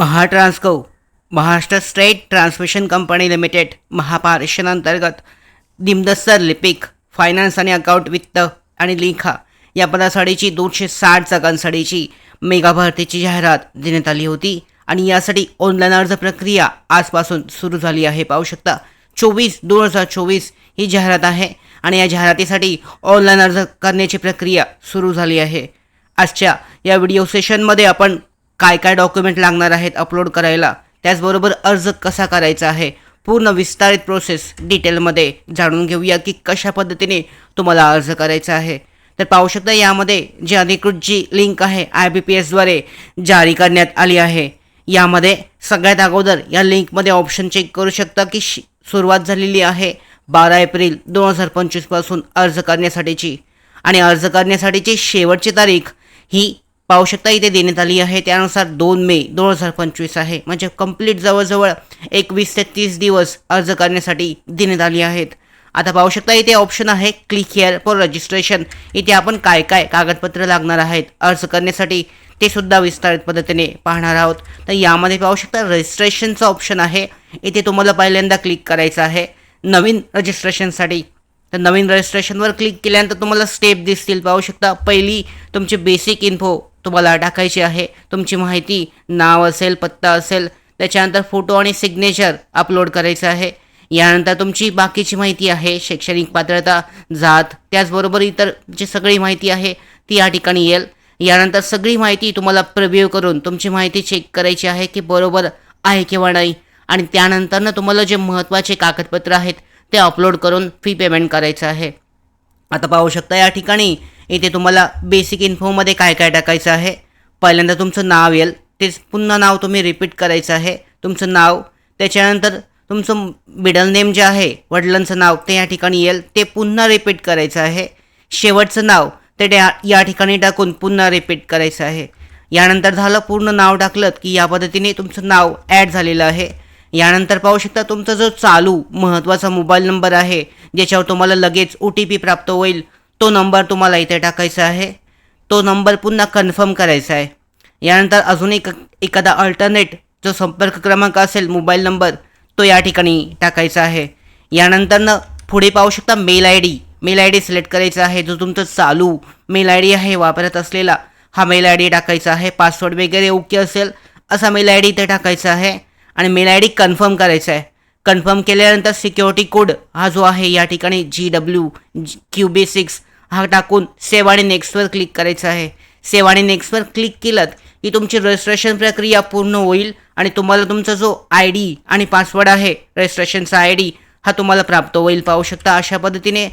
Mahatransco Maharashtra state transmission company limited महापारेषणांतर्गत दिमदस्तर लिपिक finance आणि अकाउंट वित्त आणि लेखा या पदासाठीची दोनशे साठ जागांसाठीची मेगा भरतीची जाहिरात देण्यात आली होती आणि यासाठी ऑनलाईन अर्ज प्रक्रिया आजपासून सुरू झाली आहे. पाहू शकता चोवीस दोन हजार चोवीस ही जाहिरात आहे आणि या जाहिरातीसाठी ऑनलाईन अर्ज करण्याची प्रक्रिया सुरू झाली आहे. आजच्या या व्हिडिओ सेशनमध्ये आपण काय काय डॉक्युमेंट लागणार आहेत अपलोड करायला त्याचबरोबर अर्ज कसा करायचा आहे पूर्ण विस्तारित प्रोसेस डिटेलमध्ये जाणून घेऊया की कशा पद्धतीने तुम्हाला अर्ज करायचा आहे. तर पाहू शकता यामध्ये जी अधिकृत जी लिंक आहे आय बी पी एसद्वारे जारी करण्यात आली आहे. यामध्ये सगळ्यात अगोदर या लिंकमध्ये ऑप्शन चेक करू शकता की शि सुरुवात झालेली आहे बारा एप्रिल दोन हजार पंचवीसपासून अर्ज करण्यासाठीची. आणि अर्ज करण्यासाठीची शेवटची तारीख ही पाहू शकता इथे देण्यात आली आहे. त्यानुसार दोन मे दोन हजार पंचवीस आहे. म्हणजे कंप्लीट जवळजवळ एकवीस ते तीस दिवस अर्ज करण्यासाठी देण्यात आली आहेत. आता पाहू शकता इथे ऑप्शन आहे. क्लिक हिअर फॉर रजिस्ट्रेशन इथे आपण काय काय कागदपत्र लागणार आहेत अर्ज करण्यासाठी ते सुद्धा विस्तारित पद्धतीने पाहणार आहोत. तर यामध्ये पाहू शकता रजिस्ट्रेशनचं ऑप्शन आहे. इथे तुम्हाला पहिल्यांदा क्लिक करायचं आहे. नवीन रजिस्ट्रेशनसाठी तर नवीन रजिस्ट्रेशनवर क्लिक केल्यानंतर तुम्हाला स्टेप दिसतील पाहू शकता पहिली तुमची बेसिक इन्फो तुम्हाला टाकायची आहे. तुमची माहिती नाव असेल पत्ता असेल त्याच्यानंतर फोटो आणि सिग्नेचर अपलोड करायचं आहे. यानंतर तुमची बाकीची माहिती आहे शैक्षणिक पात्रता जात त्याचबरोबर इतर जी सगळी माहिती आहे ती या ठिकाणी येईल. यानंतर सगळी माहिती तुम्हाला प्रिव्ह्यू करून तुमची माहिती चेक करायची आहे की बरोबर आहे किंवा नाही. आणि त्यानंतरनं तुम्हाला जे महत्त्वाचे कागदपत्र आहेत ते अपलोड करून फी पेमेंट करायचं आहे. आता पाहू शकता या ठिकाणी इथे तुम्हाला बेसिक इन्फोमध्ये काय काय टाकायचं आहे? पहिल्यांदा तुमचं नाव येईल. तेच पुन्हा नाव तुम्ही रिपीट करायचं आहे. तुमचं नाव त्याच्यानंतर तुमचं मिडल नेम जे आहे वडिलांचं नाव ते या ठिकाणी येईल. ते पुन्हा रिपीट करायचं आहे. शेवटचं नाव ते त्या या ठिकाणी टाकून पुन्हा रिपीट करायचं आहे. यानंतर झालं पूर्ण नाव टाकलं की या पद्धतीने तुमचं नाव ॲड झालेलं आहे. यानंतर पाहू शकता तुमचा जो चालू महत्त्वाचा मोबाईल नंबर आहे ज्याच्यावर तुम्हाला लगेच ओ टी पी प्राप्त होईल तो नंबर तुम्हाला इथे टाकायचा आहे. तो नंबर पुन्हा कन्फर्म करायचा आहे. यानंतर अजून एक एखादा अल्टरनेट जो संपर्क क्रमांक असेल मोबाईल नंबर तो या ठिकाणी टाकायचा आहे. यानंतरनं पुढे पाहू शकता mail I D. Mail I D select करायचा आहे. जो तुमचं चालू मेल आय डी आहे वापरत असलेला हा मेल आय डी टाकायचा आहे. पासवर्ड वगैरे ओके असेल असा मेल आय डी इथे टाकायचा आहे. आणि मेल आय डी कन्फर्म करायचा आहे. कन्फर्म केल्यानंतर सिक्युरिटी कोड हा जो आहे या ठिकाणी G W Q B six हा टाकून सेव्ह आणि नेक्स्टवर क्लिक करायचं आहे. सेव्ह आणि नेक्स्टवर क्लिक केलं की तुमची रजिस्ट्रेशन प्रक्रिया पूर्ण होईल आणि तुम्हाला तुमचा जो आय डी आणि पासवर्ड आहे रजिस्ट्रेशनचा आय डी हा तुम्हाला प्राप्त होईल. पाहू शकता अशा पद्धतीने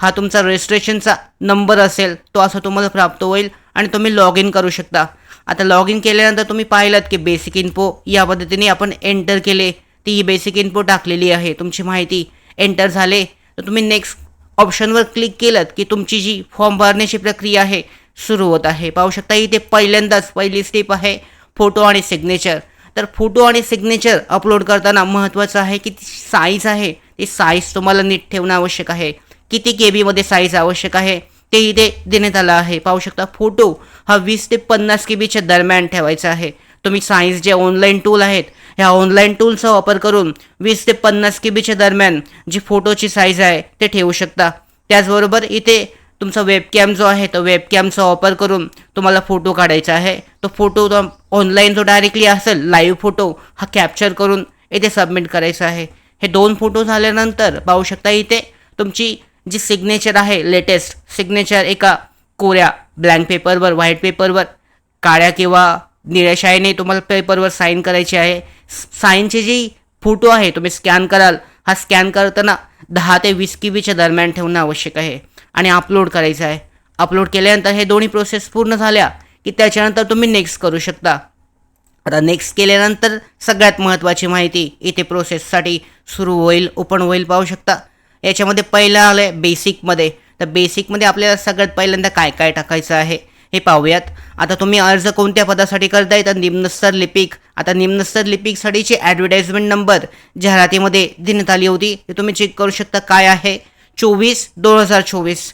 हा तुमचा रजिस्ट्रेशनचा नंबर असेल तो असा तुम्हाला प्राप्त होईल आणि तुम्ही लॉग इन करू शकता. आता लॉग इन केल्यानंतर तुम्ही पाहिलात की बेसिक इन्फो या पद्धतीने आपण एंटर केले. ती ही बेसिक इन्फो टाकलेली आहे. तुमची माहिती एंटर झाले. तर तुम्ही नेक्स्ट ऑप्शनवर क्लिक केलं की तुमची जी फॉर्म भरण्याची प्रक्रिया आहे सुरू होत आहे. पाहू शकता इथे पहिल्यांदाच पहिली स्टेप आहे फोटो आणि सिग्नेचर तर फोटो आणि सिग्नेचर अपलोड करताना महत्त्वाचं आहे की ती साईज आहे. ती साईज तुम्हाला नीट ठेवणं आवश्यक आहे. किती के बीमध्ये साईज आवश्यक आहे ते इथे देण्यात आलं आहे. पाहू शकता फोटो हा वीस ते पन्नास के बीच्या दरम्यान ठेवायचा आहे. तुम्ही साईज जे ऑनलाईन टूल आहेत ह्या ऑनलाईन टूलचा वापर करून वीस ते पन्नास के बीच्या दरम्यान जी फोटोची साईज आहे ते ठेवू शकता. त्याचबरोबर इथे तुमचा वेबकॅम जो आहे तो वेबकॅमचा वापर करून तुम्हाला फोटो काढायचा आहे. तो फोटो ऑनलाईन जो डायरेक्टली असेल लाईव्ह फोटो हा कॅप्चर करून इथे सबमिट करायचा आहे. हे दोन फोटो झाल्यानंतर पाहू शकता इथे तुमची जी सिग्नेचर आहे लेटेस्ट सिग्नेचर एका कोऱ्या ब्लँक पेपरवर व्हाईट पेपरवर काळ्या किंवा निळ्या तुम्हाला पेपरवर साईन करायची आहे. साईनचे जी फोटो आहे तुम्ही स्कॅन कराल. हा स्कॅन करताना दहा ते वीस की बीच्या दरम्यान ठेवणं आवश्यक आहे आणि अपलोड करायचं आहे. अपलोड केल्यानंतर हे दोन्ही प्रोसेस पूर्ण झाल्या की त्याच्यानंतर तुम्ही नेक्स्ट करू शकता. आता नेक्स्ट केल्यानंतर सगळ्यात महत्त्वाची माहिती इथे प्रोसेससाठी सुरू होईल ओपन होईल पाहू शकता. याच्यामध्ये पहिलं आलं आहे बेसिकमध्ये तर बेसिकमध्ये आपल्याला सगळ्यात पहिल्यांदा काय काय टाकायचं आहे? हे पाहूयात. आता तुम्ही अर्ज कोणत्या पदासाठी करताय? तर निम्नस्तर लिपिक. आता निम्नस्तर लिपिकसाठीची ॲडव्हर्टाईजमेंट नंबर जाहिरातीमध्ये देण्यात आली होती ते तुम्ही चेक करू शकता काय आहे. चोवीस दोन हजार चोवीस.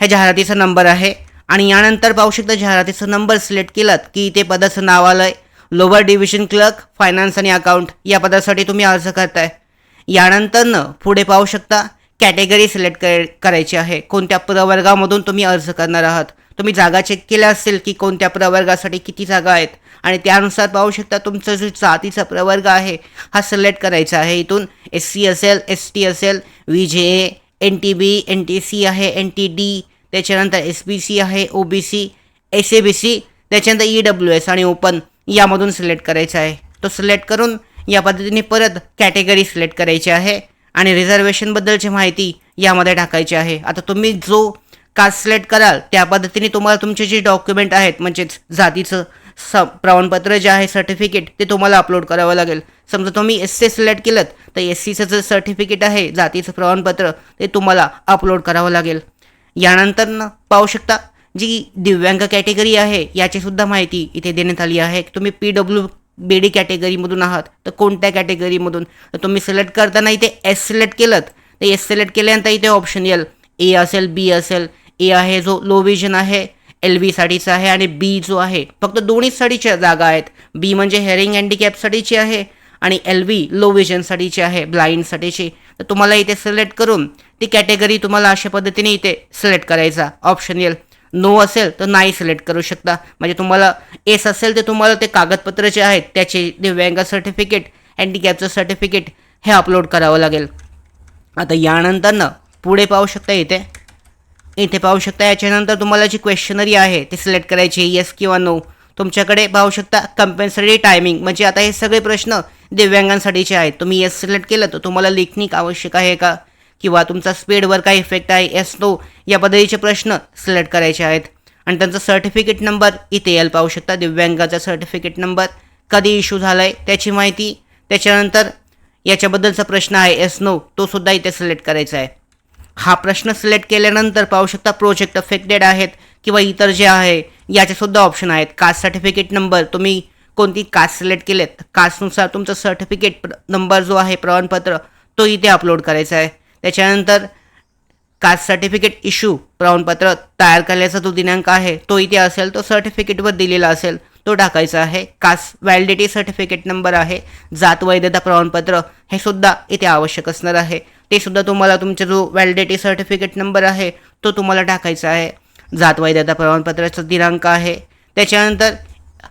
ह्या जाहिरातीचा नंबर आहे. आणि यानंतर पाहू शकता जाहिरातीचा नंबर सिलेक्ट केलात की इथे पदाचं नाव आलं आहे लोअर डिव्हिजन क्लर्क फायनान्स आणि अकाउंट या पदासाठी तुम्ही अर्ज करताय. यानंतरनं पुढे पाहू शकता कॅटेगरी सिलेक्ट कर करायची आहे. कोणत्या प्रवर्गामधून तुम्ही अर्ज करणार आहात? तुम्ही जागा चेक केल्या असेल की कोणत्या प्रवर्गासाठी किती जागा आहेत. आणि त्यानुसार पाहू शकता तुमचा जो जातीचा प्रवर्ग आहे हा सिलेक्ट करायचा आहे. इथून एस सी असेल एस टी असेल V J A N T B N T C आहे एन टी डी त्याच्यानंतर एस बी सी आहे O B C S A B C त्याच्यानंतर ई डब्ल्यू एस आणि ओपन यामधून सिलेक्ट करायचा आहे. तो सिलेक्ट करून या पद्धतीने परत कॅटेगरी सिलेक्ट करायची आहे. आणि रिझर्वेशनबद्दलची माहिती यामध्ये टाकायची आहे. आता तुम्ही जो कास्ट सिलेक्ट कराल त्या पद्धतीने तुम्हाला तुमचे जे डॉक्युमेंट आहेत म्हणजेच जातीचं स प्रमाणपत्र जे आहे सर्टिफिकेट ते तुम्हाला अपलोड करावं लागेल. समजा तुम्ही एस सी सिलेक्ट केलं तर एस सीचं जे सर्टिफिकेट आहे जातीचं प्रमाणपत्र ते तुम्हाला अपलोड करावं लागेल. यानंतर ना पाहू शकता जी दिव्यांग कॅटेगरी आहे याचीसुद्धा माहिती इथे देण्यात आली आहे. तुम्ही पी डब्ल्यू बी डी कॅटेगरीमधून आहात तर कोणत्या कॅटेगरीमधून तर तुम्ही सिलेक्ट करताना इथे एस सिलेक्ट केलं तर एस सिलेक्ट केल्यानंतर इथे ऑप्शन येईल ए असेल बी असेल ए आहे जो लो विजन आहे एल बीसाठीचा आहे आणि बी जो आहे फक्त दोन्हीसाठीच्या जागा आहेत. बी म्हणजे हेअरिंग हँडिकॅपसाठीची आहे आणि एल व्ही लो विजनसाठीची आहे ब्लाइंडसाठीची तर तुम्हाला इथे सिलेक्ट करून ती कॅटेगरी तुम्हाला अशा पद्धतीने इथे सिलेक्ट करायचा. ऑप्शन येईल नो असेल तर नाही सिलेक्ट करू शकता. म्हणजे तुम्हाला एस असेल तर तुम्हाला ते कागदपत्र जे आहेत त्याचे दिव्यांग सर्टिफिकेट हँडिकॅपचं सर्टिफिकेट हे अपलोड करावं लागेल. आता यानंतर पुढे पाहू शकता इथे इथे पाहू शकता याच्यानंतर तुम्हाला जी क्वेश्चनरी आहे ती सिलेक्ट करायची येस किंवा नो तुमच्याकडे पाहू शकता कंपल्सरी टायमिंग म्हणजे आता हे सगळे प्रश्न दिव्यांगांसाठीचे आहेत. तुम्ही येस सिलेक्ट केलं तर तुम्हाला लेखनिक आवश्यक आहे का? किंवा तुमचा स्पीडवर काय इफेक्ट आहे? येस नो या पद्धतीचे प्रश्न सिलेक्ट करायचे आहेत. आणि त्यांचा सर्टिफिकेट नंबर इथे यायला पाहू शकता. दिव्यांगाचा सर्टिफिकेट नंबर कधी इश्यू झाला आहे त्याची माहिती. त्याच्यानंतर याच्याबद्दलचा प्रश्न आहे एस नो तो सुद्धा इथे सिलेक्ट करायचा आहे. हा प्रश्न सिलेक्ट केल्यानंतर पाहू शकता प्रोजेक्ट अफेक्टेड आहेत किंवा इतर जे आहे याचेसुद्धा ऑप्शन आहेत. कास्ट सर्टिफिकेट नंबर तुम्ही कोणती कास्ट सिलेक्ट केलेत? कास्टनुसार तुमचं सर्टिफिकेट नंबर जो आहे प्रमाणपत्र तो इथे अपलोड करायचा आहे. त्याच्यानंतर कास्ट सर्टिफिकेट इश्यू प्रमाणपत्र तयार करण्याचा जो दिनांक आहे तो इथे असेल तो सर्टिफिकेटवर दिलेला असेल तो टाकायचा आहे. कास्ट व्हॅलिडिटी सर्टिफिकेट नंबर आहे जात वैधता प्रमाणपत्र हे सुद्धा इथे आवश्यक असणार आहे. ते सुद्धा तुम्हाला तुमचा जो व्हॅलिडिटी सर्टिफिकेट नंबर आहे तो तुम्हाला टाकायचा आहे. जात वैधता प्रमाणपत्राचा दिनांक आहे. त्याच्यानंतर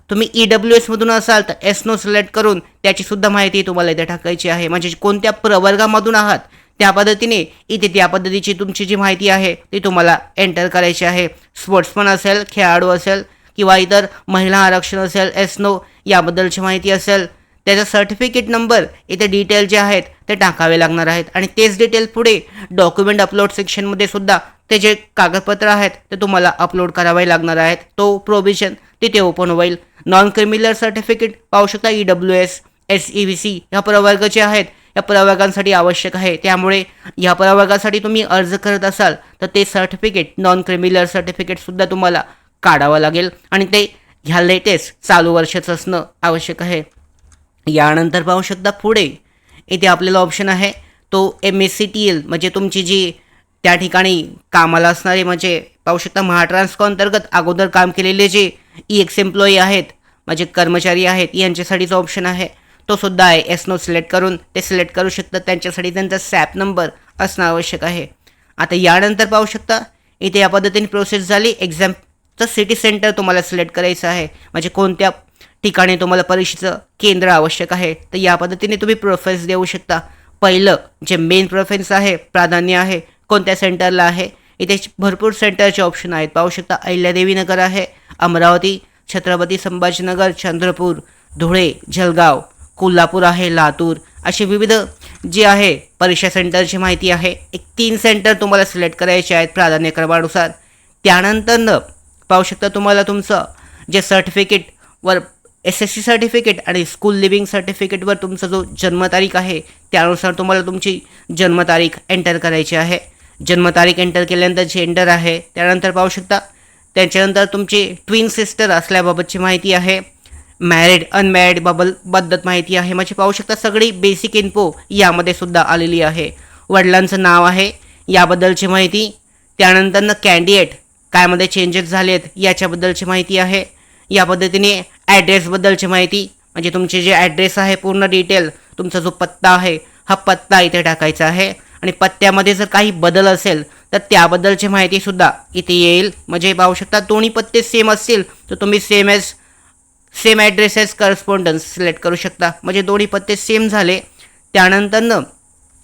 तुम्ही ई डब्ल्यू एसमधून असाल तर एस नो सिलेक्ट करून त्याची सुद्धा माहिती तुम्हाला इथे टाकायची आहे. म्हणजे कोणत्या प्रवर्गामधून आहात त्या पद्धतीने इथे त्या पद्धतीची तुमची जी माहिती आहे ती तुम्हाला एंटर करायची आहे. स्पोर्ट्समन असेल खेळाडू असेल किंवा इतर महिला आरक्षण असेल एस नो याबद्दलची माहिती असेल. त्याचा सर्टिफिकेट नंबर इथे डिटेल जे आहेत ते टाकावे लागणार आहेत. आणि तेच डिटेल पुढे डॉक्युमेंट अपलोड सेक्शनमध्ये सुद्धा ते जे कागदपत्र आहेत ते तुम्हाला अपलोड करावे लागणार आहेत. तो प्रोव्हिजन तिथे ओपन होईल. नॉन क्रिमिनल सर्टिफिकेट पाहू शकता E W S S E V C ह्या प्रवर्ग जे आहेत. या प्रवर्गांसाठी आवश्यक आहे. त्यामुळे या प्रवर्गासाठी तुम्ही अर्ज करत असाल तर ते सर्टिफिकेट नॉन क्रिमिनल सर्टिफिकेटसुद्धा तुम्हाला काढावं लागेल. आणि ते ह्या लेटेस्ट चालू वर्षाचं असणं आवश्यक आहे. यानंतर पाहू शकता पुढे इथे आपल्याला ऑप्शन आहे. तो M S C T L म्हणजे तुमची जी त्या ठिकाणी कामाला असणारे म्हणजे पाहू शकता महाट्रान्सको अंतर्गत अगोदर काम केलेले जे ई एक्स एम्प्लॉई आहेत म्हणजे कर्मचारी आहेत यांच्यासाठीचा ऑप्शन आहे. तो सुद्धा आहे एस नो सिलेक्ट करून ते सिलेक्ट करू शकतात त्यांच्यासाठी त्यांचा सॅप नंबर असणं आवश्यक आहे. आता यानंतर पाहू शकता इथे या पद्धतीने प्रोसेस झाली. एक्झामचं सिटी सेंटर तुम्हाला सिलेक्ट करायचं आहे. म्हणजे कोणत्या ठिकाणी तुम्हाला परीक्षेचं केंद्र आवश्यक आहे. तर या पद्धतीने तुम्ही प्रोफेन्स देऊ शकता. पहिलं जे मेन प्रोफेन्स आहे प्राधान्य आहे कोणत्या सेंटरला आहे इथे भरपूर सेंटरचे ऑप्शन आहेत. पाहू शकता अहिल्यादेवी नगर आहे अमरावती छत्रपती संभाजीनगर चंद्रपूर धुळे जळगाव कोल्हापूर आहे लातूर. असे विविध जे आहे परीक्षा सेंटरची माहिती आहे. एक तीन सेंटर तुम्हाला सिलेक्ट करायचे आहेत प्राधान्यक्रमानुसार. त्यानंतरनं पाहू शकता तुम्हाला तुमचं जे सर्टिफिकेटवर एस एस सी सर्टिफिकेट आणि स्कूल लिव्हिंग सर्टिफिकेटवर तुमचा जो जन्मतारीख आहे त्यानुसार तुम्हाला तुमची जन्मतारीख एंटर करायची आहे. जन्मतारीख एंटर केल्यानंतर जेंडर आहे त्यानंतर पाहू शकता त्याच्यानंतर तुमची ट्विन सिस्टर असल्याबाबतची माहिती आहे. मॅरिड अनमॅरिड बाबल बद्दत माहिती आहे. म्हणजे पाहू शकता सगळी बेसिक इन्फो यामध्ये सुद्धा आलेली आहे. वडिलांचं नाव आहे याबद्दलची माहिती. त्यानंतरनं कॅन्डिडेट कायमध्ये चेंजेस झालेत याच्याबद्दलची माहिती आहे. या पद्धतीने ॲड्रेसबद्दलची माहिती म्हणजे तुमचे जे ॲड्रेस आहे पूर्ण डिटेल तुमचा जो पत्ता आहे हा पत्ता इथे टाकायचा आहे. आणि पत्त्यामध्ये जर काही बदल असेल तर त्याबद्दलची माहितीसुद्धा इथे येईल. म्हणजे पाहू शकता दोन्ही पत्ते सेम असतील तर तुम्ही same as same address as correspondence select करू शकता. म्हणजे दोन्ही पत्ते सेम झाले. त्यानंतरनं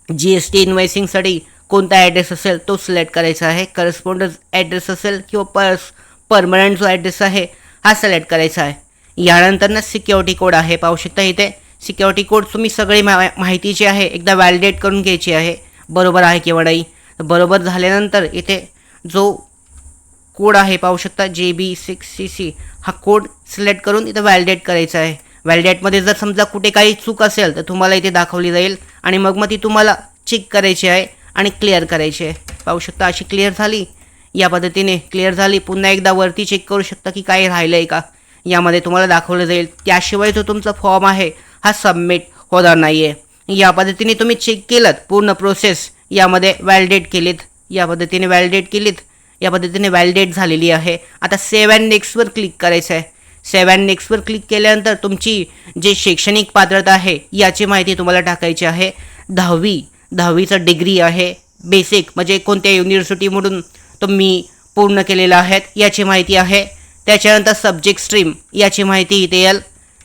जी एस टी इन्व्हॉइसिंगसाठी कोणता ॲड्रेस असेल तो सिलेक्ट करायचा आहे. करस्पॉन्डन्स ॲड्रेस असेल किंवा पर्स परमनंट जो ॲड्रेस आहे हा सिलेक्ट करायचा आहे. यानंतर ना सिक्युरिटी कोड आहे. पाहू शकता इथे सिक्युरिटी कोड तुम्ही सगळी मा माहिती जी आहे एकदा व्हॅलिडेट करून घ्यायची आहे. बरोबर आहे किंवा नाही? बरोबर झाल्यानंतर इथे जो कोड आहे पाहू शकता जे बी सिक्स सी सी हा कोड सिलेक्ट करून इथं व्हॅलिडेट करायचा आहे. व्हॅलिडेटमध्ये जर समजा कुठे काही चूक असेल तर तुम्हाला इथे दाखवली जाईल आणि मग मग ती तुम्हाला चेक करायची आहे आणि क्लिअर करायची आहे. पाहू शकता अशी क्लिअर झाली. या पद्धतीने क्लिअर झाली. पुन्हा एकदा वरती चेक करू शकता की काही राहिलं आहे का? यामध्ये तुम्हाला दाखवलं जाईल. त्याशिवाय जो तुमचा फॉर्म आहे हा सबमिट होणार नाही आहे या पद्धतीने तुम्ही चेक केलं पूर्ण प्रोसेस यामध्ये व्हॅलिडेट केलीत. या पद्धतीने व्हॅलिडेट केलीत. या पद्धतीने व्हॅलिडेट झालेली आहे. आता सेव्ह अँड नेक्स्टवर क्लिक करायचं आहे सेव्ह अँड नेक्स्टवर क्लिक केल्यानंतर तुमची जे शैक्षणिक पात्रता आहे याची माहिती तुम्हाला टाकायची आहे. दहावी. दहावीचं डिग्री आहे. बेसिक म्हणजे कोणत्या युनिव्हर्सिटीमधून तुम्ही पूर्ण केलेलं आहेत याची माहिती आहे. त्याच्यानंतर सब्जेक्ट स्ट्रीम याची माहिती इथे येईल.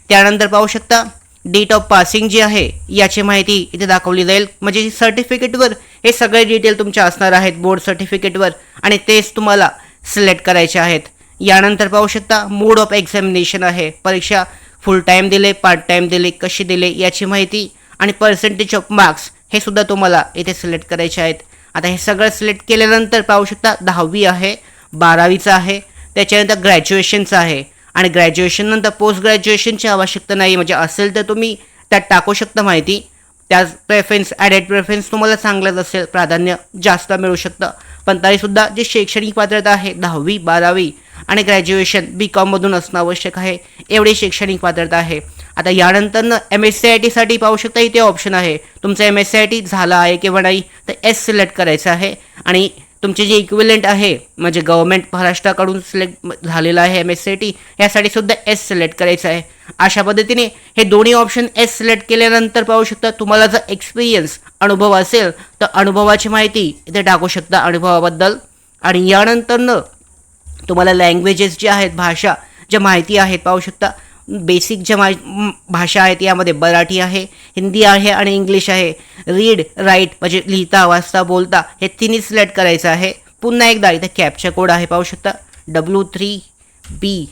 त्यानंतर पाहू शकता डेट ऑफ पासिंग जी आहे याची माहिती इथे दाखवली जाईल. म्हणजे सर्टिफिकेटवर हे सगळे डिटेल तुमच्या असणार आहेत बोर्ड सर्टिफिकेटवर आणि तेच तुम्हाला सिलेक्ट करायचे आहेत. यानंतर पाहू शकता मोड ऑफ एक्झामिनेशन आहे. परीक्षा फुल टाईम दिले पार्ट टाईम दिले कशी दिले याची माहिती. आणि पर्सेंटेज ऑफ मार्क्स हे सुद्धा तुम्हाला इथे सिलेक्ट करायचे आहेत. आता हे सगळं सिलेक्ट केल्यानंतर पाहू शकता दहावी आहे बारावीचं आहे त्याच्यानंतर ग्रॅज्युएशनचं आहे. आणि ग्रॅज्युएशननंतर पोस्ट ग्रॅज्युएशनची आवश्यकता नाही म्हणजे असेल तर तुम्ही त्यात टाकू शकता माहिती. त्याच प्रेफरन्स ॲडेड प्रेफरन्स तुम्हाला चांगलंच असेल प्राधान्य जास्त मिळू शकतं. पण तरीसुद्धा जी शैक्षणिक पात्रता आहे दहावी बारावी आणि ग्रॅज्युएशन बी कॉममधून असणं आवश्यक आहे. एवढी शैक्षणिक पात्रता आहे. आता यानंतरनं एम एस सी आय टीसाठी पाहू शकता इथे ऑप्शन आहे. तुमचं M S C I T झालं आहे किंवा नाही तर एस सिलेक्ट करायचं आहे. आणि तुमचे जे इक्विलेंट आहे म्हणजे गव्हर्मेंट महाराष्ट्राकडून सिलेक्ट झालेलं आहे M S C I T यासाठी सुद्धा एस सिलेक्ट करायचं आहे. अशा पद्धतीने हे दोन्ही ऑप्शन एस सिलेक्ट केल्यानंतर पाहू शकता तुम्हाला जर एक्सपिरियन्स अनुभव असेल तर अनुभवाची माहिती इथे टाकू शकता अनुभवाबद्दल. आणि यानंतरनं तुम्हाला लँग्वेजेस जे आहेत भाषा ज्या माहिती आहेत पाहू शकता. बेसिक ज्या मा भाषा आहेत यामध्ये मराठी आहे हिंदी आहे आणि इंग्लिश आहे. रीड राईट म्हणजे लिहिता वाचता बोलता हे तिन्ही सिलेक्ट करायचं आहे. पुन्हा एकदा इथे कॅपचा कोड आहे पाहू शकता. डब्ल्यू थ्री बी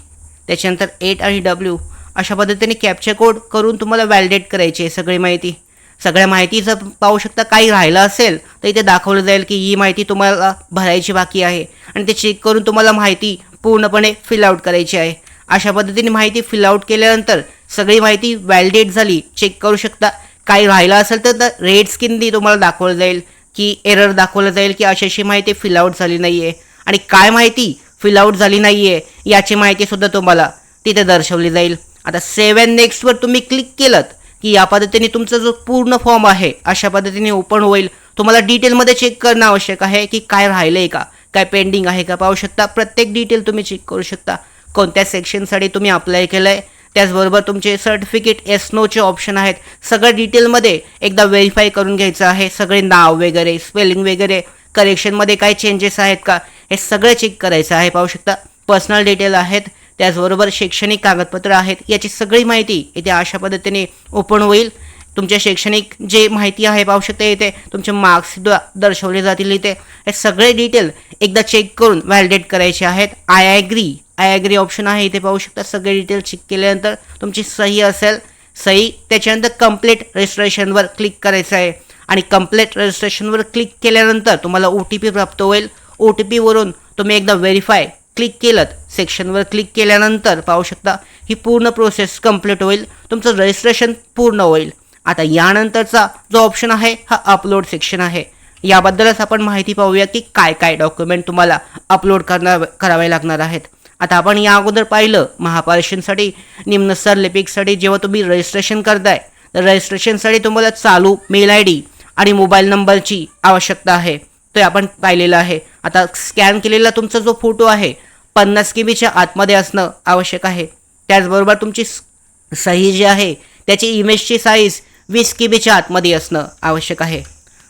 त्याच्यानंतर एट आणि डब्ल्यू अशा पद्धतीने कॅपचा कोड करून तुम्हाला व्हॅलिडेट करायची आहे सगळी माहिती. सगळ्या माहितीचं पाहू शकता काही राहिलं असेल तर इथे दाखवलं जाईल की ही माहिती तुम्हाला भरायची बाकी आहे. आणि ते चेक करून तुम्हाला माहिती पूर्णपणे फिलआउट करायची आहे. अशा पद्धतीने माहिती फिलआउट केल्यानंतर सगळी माहिती व्हॅलिडेट झाली. चेक करू शकता. काही राहिलं असेल तर रेड स्किननी तुम्हाला दाखवलं जाईल की एरर दाखवलं जाईल की अशी अशी माहिती फिलआउट झाली नाही आहे आणि काय माहिती फिलआउट झाली नाही आहे याची माहितीसुद्धा तुम्हाला तिथे दर्शवली जाईल. आता सेवन नेक्स्टवर तुम्ही क्लिक केलं की या पद्धतीने तुमचा जो पूर्ण फॉर्म आहे अशा पद्धतीने ओपन होईल. तुम्हाला डिटेलमध्ये चेक करणं आवश्यक आहे की काय राहिलं आहे का? काय पेंडिंग आहे का? पाहू शकता. प्रत्येक डिटेल तुम्ही चेक करू शकता. कोणत्या सेक्शनसाठी तुम्ही अप्लाय केलं आहे त्याचबरोबर तुमचे सर्टिफिकेट एस नोचे ऑप्शन आहेत. सगळं डिटेलमध्ये एकदा व्हेरीफाय करून घ्यायचं आहे. सगळे नाव वगैरे स्पेलिंग वगैरे करेक्शनमध्ये काय चेंजेस आहेत का? हे सगळं चेक करायचं आहे. पाहू शकता. पर्सनल डिटेल आहेत. त्याचबरोबर शैक्षणिक कागदपत्र आहेत याची सगळी माहिती इथे अशा पद्धतीने ओपन होईल. तुमच्या शैक्षणिक जे माहिती आहे पाहू शकता इथे तुमचे मार्क्स दर्शवले जातील इथे. हे सगळे डिटेल एकदा चेक करून व्हॅलिडेट करायचे आहेत. I agree I agree option आहे इथे पाहू शकता. सगळे डिटेल चेक केल्यानंतर तुमची सही असेल. सही त्याच्यानंतर कंप्लीट रजिस्ट्रेशनवर क्लिक करायचं आहे. आणि कंप्लीट रजिस्ट्रेशनवर क्लिक केल्यानंतर तुम्हाला ओ टी पी प्राप्त होईल. ओ टी पीवरून तुम्ही एकदा व्हेरीफाय क्लिक केलं सेक्शनवर क्लिक केल्यानंतर पाहू शकता ही पूर्ण प्रोसेस कंप्लीट होईल. तुमचं रजिस्ट्रेशन पूर्ण होईल. आता यानंतरचा जो ऑप्शन आहे हा अपलोड सेक्शन आहे. याबद्दलच आपण माहिती पाहूया की काय काय डॉक्युमेंट तुम्हाला अपलोड करणार करावे लागणार आहेत. आता आपण या अगोदर पाहिलं महापारेषणसाठी निम्न लिपिकसाठी जेव्हा तुम्ही रजिस्ट्रेशन करताय तर रजिस्ट्रेशनसाठी तुम्हाला चालू मेल आय डी आणि मोबाईल नंबरची आवश्यकता आहे. ते आपण पाहिलेलं आहे. आता स्कॅन केलेला तुमचा जो फोटो आहे पन्नास के बीच्या आतमध्ये असणं आवश्यक आहे. त्याचबरोबर तुमची स- सही जी आहे त्याची इमेजची साईज वीस के बीच्या आतमध्ये असणं आवश्यक आहे.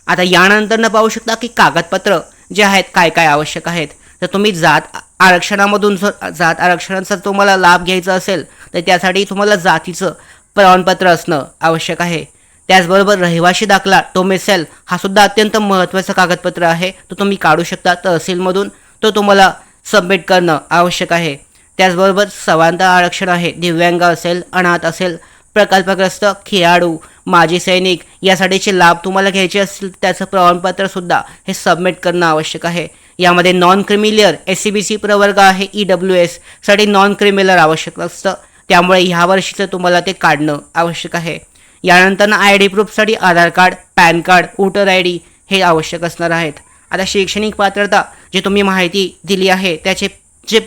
आता यानंतरनं पाहू शकता की कागदपत्र जे आहेत काय काय आवश्यक आहेत. तर तुम्ही जात आरक्षणामधून जर जात आरक्षणाचा तुम्हाला लाभ घ्यायचा असेल तर त्यासाठी तुम्हाला जातीचं प्रमाणपत्र असणं आवश्यक आहे. त्याचबरोबर रहिवाशी दाखला टोमेसेल हा सुद्धा अत्यंत महत्त्वाचं कागदपत्र आहे. तो तुम्ही काढू शकता तहसीलमधून. तो तुम्हाला सबमिट करणं आवश्यक आहे. त्याचबरोबर समांतर आरक्षण आहे. दिव्यांग असेल अनाथ असेल प्रकल्पग्रस्त खेळाडू माजी सैनिक यासाठीचे लाभ तुम्हाला घ्यायचे असतील त्याचं प्रमाणपत्रसुद्धा हे सबमिट करणं आवश्यक आहे. यामध्ये non creamy layer S C B C प्रवर्ग आहे ई डब्ल्यू एससाठी नॉन क्रिमिलर आवश्यक असतं त्यामुळे ह्या वर्षीचं तुम्हाला ते काढणं आवश्यक आहे. यानंतर I D प्रूफसाठी Aadhaar card PAN card voter I D हे आवश्यक असणार आहेत. आता शैक्षणिक पात्रता जे तुम्ही माहिती दिली आहे त्याचे जे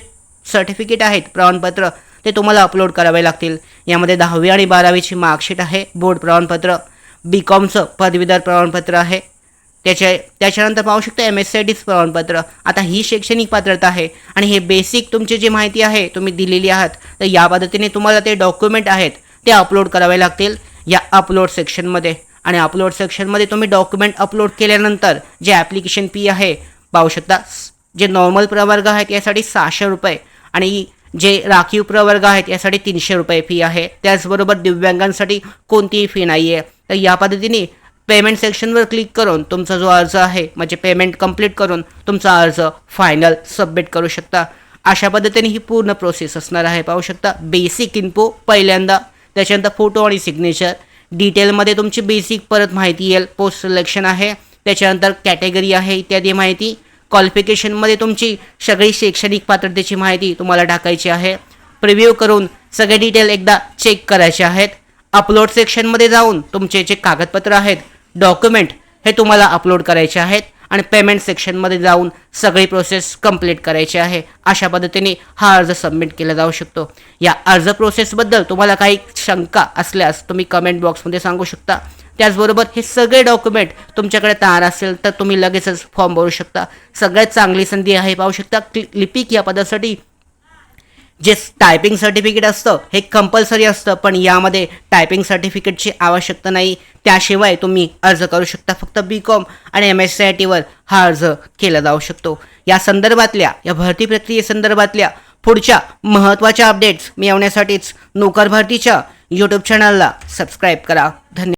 सर्टिफिकेट आहेत प्रमाणपत्र ते तुम्हाला अपलोड करावे लागतील. यामध्ये दहावी आणि बारावीची मार्कशीट आहे बोर्ड प्रमाणपत्र बी कॉमचं पदवीधर प्रमाणपत्र आहे. त्याच्या त्याच्यानंतर पाहू शकता एम एस सी आय टीचं प्रमाणपत्र. आता ही शैक्षणिक पात्रता आहे आणि हे बेसिक तुमची जी माहिती आहे तुम्ही दिलेली आहात तर या पद्धतीने तुम्हाला ते डॉक्युमेंट आहेत ते अपलोड करावे लागतील या अपलोड सेक्शनमध्ये आणि अपलोड सेक्शनमध्ये तुम्ही डॉक्युमेंट अपलोड केल्यानंतर जे ॲप्लिकेशन फी आहे पाहू शकता जे नॉर्मल प्रवर्ग आहेत यासाठी सहाशे रुपये आणि जे राखीव प्रवर्ग आहेत यासाठी तीनशे रुपये फी आहे. त्याचबरोबर दिव्यांगांसाठी कोणतीही फी नाही आहे तर या पद्धतीने पेमेंट सेक्शनवर क्लिक करून तुमचा जो अर्ज आहे म्हणजे पेमेंट कंप्लीट करून तुमचा अर्ज फायनल सबमिट करू शकता. अशा पद्धतीने ही पूर्ण प्रोसेस असणार आहे. पाहू शकता बेसिक इन्फो पहिल्यांदा त्याच्यानंतर फोटो आणि सिग्नेचर डिटेलमध्ये तुमची बेसिक परत माहिती येईल. पोस्ट सिलेक्शन आहे. त्याच्यानंतर कॅटेगरी आहे इत्यादी माहिती. क्वालिफिकेशनमध्ये तुमची सगळी शैक्षणिक पात्रतेची माहिती तुम्हाला टाकायची आहे. प्रिव्ह्यू करून सगळे डिटेल एकदा चेक करायचे आहेत. अपलोड सेक्शनमध्ये जाऊन तुमचे जे कागदपत्र आहेत डॉक्युमेंट हे तुम्हाला अपलोड करायचे आहेत. आणि पेमेंट सेक्शनमध्ये जाऊन सगळी प्रोसेस कंप्लीट करायची आहे. अशा पद्धतीने हा अर्ज सबमिट केला जाऊ शकतो. या अर्ज प्रोसेसबद्दल तुम्हाला काही शंका असल्यास तुम्ही कमेंट बॉक्समध्ये सांगू शकता. त्याचबरोबर हे सगळे डॉक्युमेंट तुमच्याकडे तयार असेल तर तुम्ही लगेचच फॉर्म भरू शकता. सगळ्यात चांगली संधी आहे पाहू शकता. लिपिक या पदासाठी जे टायपिंग सर्टिफिकेट असतं हे कंपल्सरी असतं पण यामध्ये टायपिंग सर्टिफिकेटची आवश्यकता नाही. त्याशिवाय तुम्ही अर्ज करू शकता फक्त बी कॉम आणि एम एस सी आय टीवर हा अर्ज केला जाऊ शकतो. या संदर्भातल्या या भरती प्रक्रियेसंदर्भातल्या पुढच्या महत्त्वाच्या अपडेट्स मिळवण्यासाठीच नोकर भरतीच्या यूट्यूब चॅनलला सबस्क्राईब करा. धन्यवाद.